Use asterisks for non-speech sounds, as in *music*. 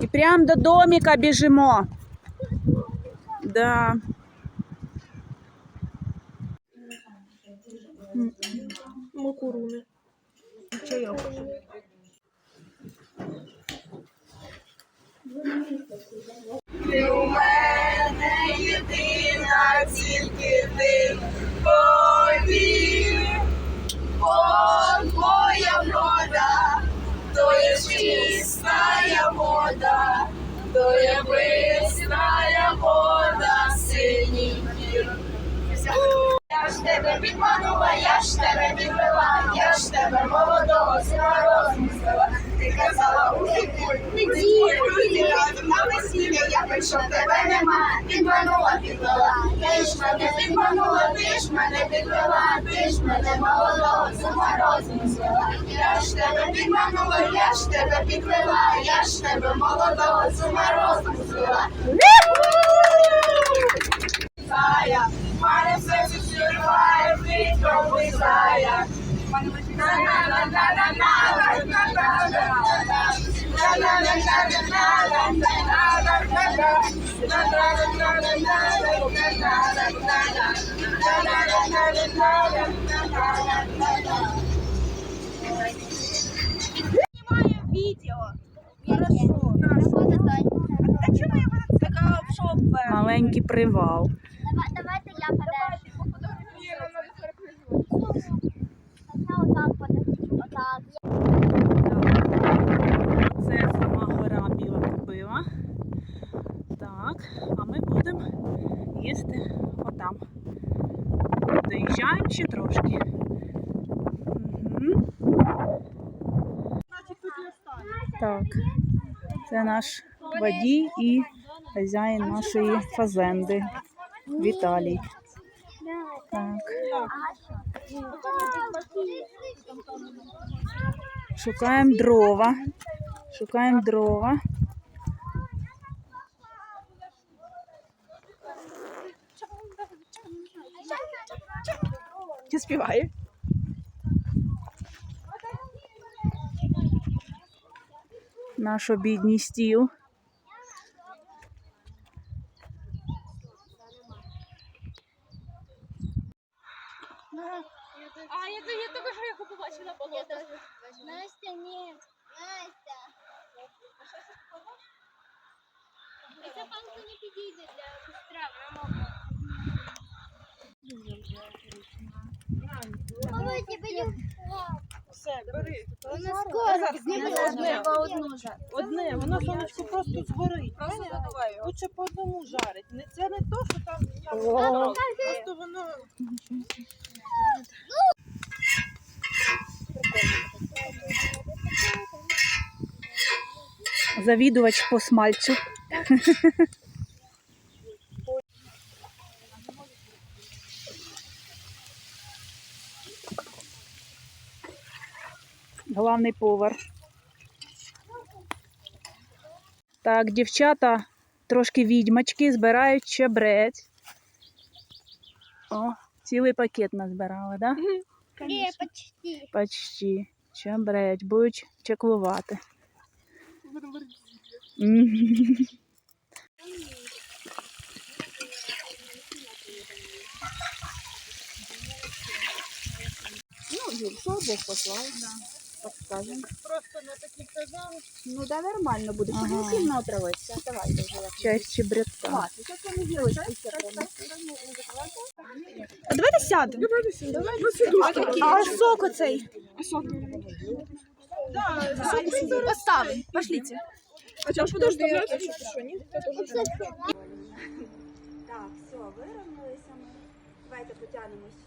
І прям до домика біжимо. Да. Макуруни. Чайок. Вода, то є весна вода, синій мір. Я ж тебе підманула, я ж тебе підвела, я ж тебе молодого з морозом звела. Ти казала у віку, не на весілля, я прийшов, тебе нема, підманула, підвела. Ти ж мене підманула, ти ж мене підвела, ти ж мене молодого з морозом. Я ж тебе підманула, я ж тебе підвела, я ж тебе молодого з морозом звела. Зая, мене все зірває, вітром визає. Маленький привал. Давайте я подержу. Доїжджаємо ще трошки. Так, це наш водій і хазяїн нашої фазенди Віталій. Так, шукаємо дрова. Шукаємо дрова. Ти співає? Наш обідній стіл. А, я, я тільки що його побачила болото. Настя, ні. Настя. Ця панка не підійде для костра, вона мокра. Все, бери. Вона скоро Одне, одне, воно сонечко просто згорить. Лучше по одному жарить. Не- Це не то, що там просто воно. Завідувач по смальцю. *laughs* Главний повар. Так, дівчата трошки відьмачки збирають чебрець. О, цілий пакет назбирали, так? Да? Ні, почти. Почти. Чебрець, будуть чеклувати. Ну, Юр, що Бог послав, так скажемо. Просто на таких казали. Ну да, нормально буде. Щоб не сильно отравитися. Давайте вже як. Вони ділять після А давайте сядемо. А сок оцей? Поставим. Пошлите. А сейчас подожди. Так, все, вирівнялися ми. Давайте потягнемось